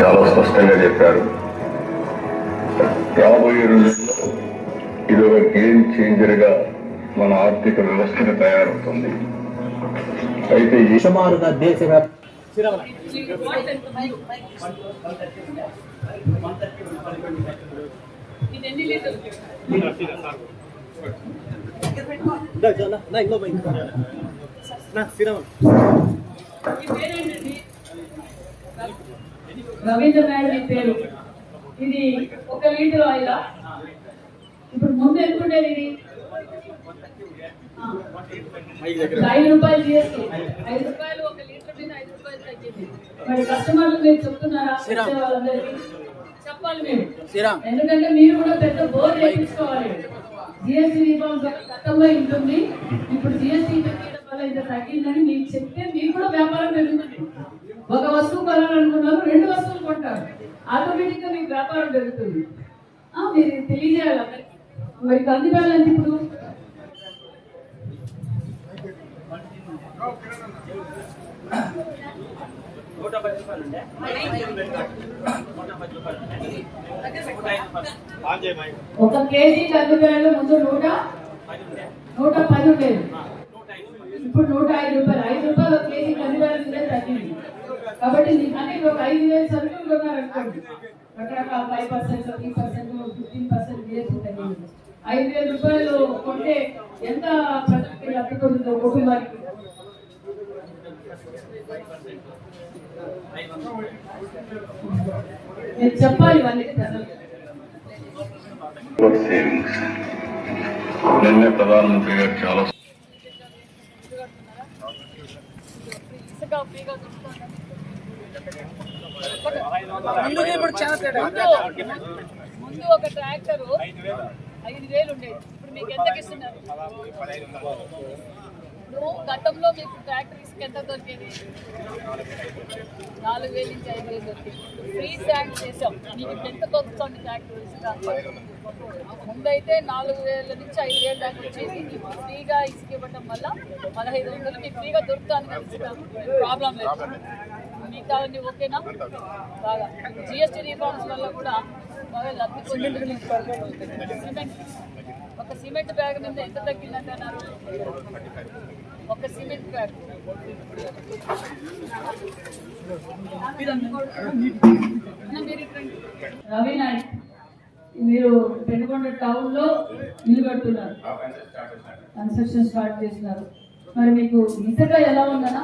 చాలా స్పష్టంగా చెప్పారు. రాబోయే రోజుల్లో ఇది ఒక గేమ్ చేంజర్గా మన ఆర్థిక వ్యవస్థగా తయారవుతుంది. అయితే ఈ సుమారుగా దేశవ్యాప్త ఇది రవీంద్ర నాయుడు మీ పేరు. ఇది ఒక లీటర్ ఆయిల్? ఇప్పుడు ముందు ఎంత ఉండేది ఇది. ఐదు రూపాయలు జిఎస్టీ. ఐదు రూపాయలు ఒక లీటర్ మీద ఐదు రూపాయలు తగ్గింది. మరి కస్టమర్లు మీరు చెప్తున్నారా? వాళ్ళందరికీ చెప్పాలి మీరు. ఎందుకంటే మీరు కూడా పెద్ద బోర్ వేయించుకోవాలి. జిఎస్టీ రీఫార్మ్ గతంలో ఉంటుంది ఇప్పుడు జిఎస్టీ ఇంత తగ్గిందని మీకు చెప్తే మీకు కూడా వ్యాపారం పెరుగుతుంది. ఒక వస్తువు కొనాలనుకున్నారు రెండు వస్తువులు కొంటారు. ఆటోమేటిక్గా మీకు వ్యాపారం పెరుగుతుంది. మీరు తెలియజేయాలి. మరి కంది బ్యాలెన్స్ ఇప్పుడు? ఒక కేజీ కందిబ్యాలు ముందు నూట నూట పది ఉండేది. ఇప్పుడు నూట ఐదు రూపాయలు ఐదు రూపాయలు ఒక కేజీ కందిబ్యాలు మీద తగ్గింది కాబట్టి అంటే ఒక ఐదు వేలు సరుకులు కొన్నారనుకోండి రకరకాల five percent three percent fifteen percent GST తగ్గింది ఐదు వేల రూపాయలు కొంటే ఎంత ప్రజలకి లబ్ధిపడుతుందో కుటుంబానికి నేను చెప్పాలి వాళ్ళకి ప్రజలకు నిన్నే ప్రధానమంత్రి గారు చాలా ఇసుక ఫ్రీగా దొరుకుతుందా? ముందు ముందు ఒక ట్రాక్టర్ ఐదు వేలు. ఉండేది. ఇప్పుడు మీకు ఎంతకి ఇస్తున్నారు ఇప్పుడు గతంలో మీకు ట్రాక్టర్ ఎంత దొరికేది? నాలుగు వేలు నుంచి ఐదు వేలు దొరికింది. ఫ్రీ శాండ్ చేసాం. మీకు ఇప్పుడు ఎంత దొరుకుతుంది ట్రాక్టర్ ఇసుక ముందైతే నాలుగు వేల నుంచి ఐదు వేలు దాకా వచ్చేది. ఫ్రీగా ఇసుక ఇవ్వటం వల్ల పదహైదు వందలు మీకు ఫ్రీగా దొరుకుతాను ప్రాబ్లం లేదు. మీకు ఓకేనా? బాగా. జిఎస్టీ రీఫార్మ్స్ వల్ల కూడా బాగా లబ్ధి సిమెంట్. ఒక సిమెంట్ బ్యాగ్ మీద ఎంత తగ్గిందంటే అన్నారు? ఒక సిమెంట్ బ్యాగ్ రవి నాయక్ మీరు పెనుకొండ టౌన్లో ఇల్లు కడుతున్నారు కన్స్ట్రక్షన్ స్టార్ట్ చేస్తున్నారు. మరి మీకు ఇసుక ఎలా ఉందన్నా?